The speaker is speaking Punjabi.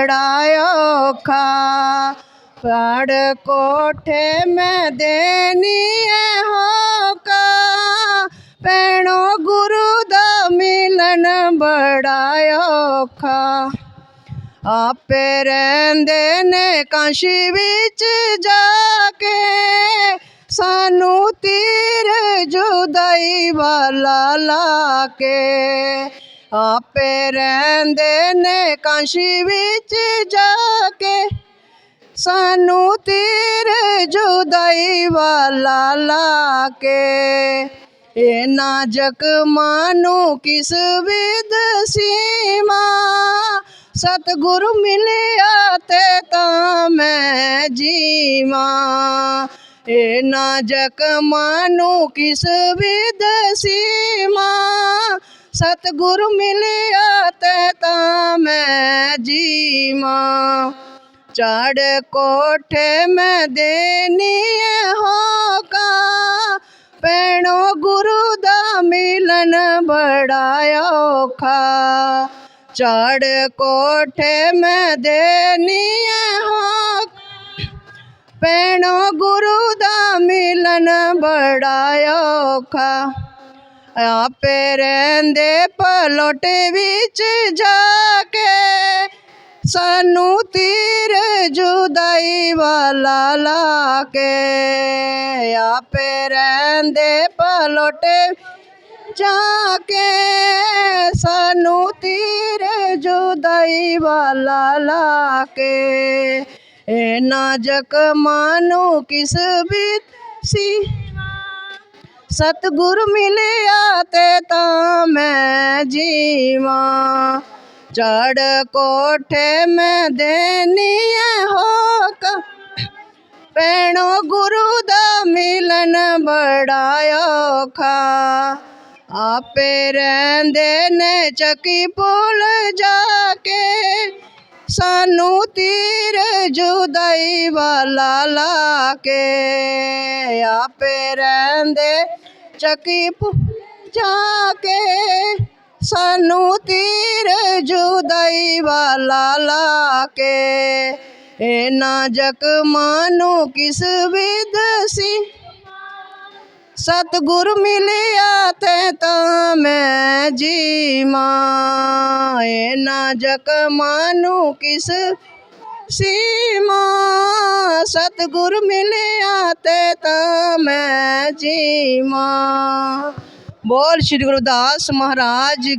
ਬੜਾ ਔਖਾ। ਪੜ ਕੋਠੇ ਮੈਂ ਦੇਨੀ ਐ ਹੋਕਾ ਪੈਣੋ ਗੁਰੂ ਦਾ ਮਿਲਣ ਬੜਾ ਔਖਾ। ਆਪੇ ਰਹਿੰਦੇ ਨੇ ਕਾਸ਼ੀ ਵਿੱਚ ਜਾ ਕੇ। ਸਾਨੂੰ ਤੀਰ ਜੁਦਾਈ ਵਾਲਾ ਲਾ ਕੇ। ਆਪੇ ਰਹਿੰਦੇ ਨੇ ਕਾਸ਼ੀ ਵਿੱਚ ਜਾ ਕੇ। ਸਾਨੂੰ ਤੀਰ ਜੁਦਾਈ ਵਾਲਾ ਲਾ ਕੇ। ਇਹਨਾਂ ਜ਼ਖਮਾਂ ਨੂੰ ਕਿਸ ਵਿਦ ਸੀਮਾ? ਸਤਿਗੁਰੂ ਮਿਲਿਆ ਤੇ ਤਾਂ ਮੈਂ ਜੀਵਾਂ। ਇਹਨਾਂ ਜ਼ਖਮਾਂ ਨੂੰ ਕਿਸ ਵਿਦ ਸੀਮਾ? ਸਤਿਗੁਰੂ ਮਿਲਿਆ ਤੇ ਤਾਂ ਮੈਂ ਜੀਵਾਂ। ਚੜ ਕੋਠੇ ਮੈਂ ਦੇਨੀ ਹੋਕਾ ਪੈਣੋ ਗੁਰੂ ਦਾ ਮਿਲਣ ਬੜਾ ਔਖਾ। ਚੜ ਕੋਠੇ ਮੈਂ ਦੇਨੀ ਹੋ ਪੈਣੋ ਗੁਰੂ ਦਾ ਮਿਲਣ ਬੜਾ ਔਖਾ। ਆਪੇ ਰਹਿੰਦੇ ਪਲੋਟ ਵਿੱਚ ਜਾ ਕੇ। ਸਾਨੂੰ ਤੀਰ ਜੁਦਾਈ ਵਾਲਾ ਲਾ ਕੇ। ਆਪੇ ਰਹਿੰਦੇ ਪਲੋਟ ਜਾ ਕੇ। ਸਾਨੂੰ ਤੀਰ ਜੁਦਾਈ ਵਾਲਾ ਲਾ ਕੇ। ਇਹਨਾਂ ਜ਼ਖਮਾਂ ਨੂੰ ਕਿਸ ਵੀ ਸੀ ਸਤਿਗੁਰ ਮਿਲਿਆ ਤੇ ਤਾਂ ਮੈਂ ਜੀਵਾਂ। ਚੜ ਕੋਠੇ ਮੈਂ ਦੇਨੀ ਹੋਕ। ਪੈਣੋ ਗੁਰੂ ਦਾ ਮਿਲਣ ਬੜਾ ਔਖਾ। ਆਪੇ ਰਹਿੰਦੇ ਨੇ ਚੱਕੀ ਪੁੱਲ ਜਾ ਕੇ। ਸਾਨੂੰ ਤੀਰ ਜੁਦਾਈ ਵਾਲਾ ਲਾ ਕੇ। ਆਪੇ ਰਹਿੰਦੇ ਚੱਕੀ ਪੁ- ਜਾ ਕੇ ਸਾਨੂੰ ਤੀਰ ਜੁਦਾਈ ਵਾਲਾ ਲਾ ਕੇ ਇਹਨਾਂ ਜ਼ਖਮਾਂ ਨੂੰ ਕਿਸ ਵਿਦ ਸੀ। ਸਤਿਗੁਰ ਮਿਲਿਆ ਤੇ ਤਾਂ ਮੈਂ ਜੀਵਾਂ। ਇਹਨਾਂ ਜ਼ਖਮਾਂ ਨੂੰ ਕਿਸ ਸੀਮਾ ਸਤਿਗੁਰ ਮਿਲਿਆ ਤੇ ਤਾਂ ਮੈਂ ਜੀਵਾਂ। ਬੋਲ ਸ਼੍ਰੀ ਗੁਰਦਾਸ ਮਹਾਰਾਜ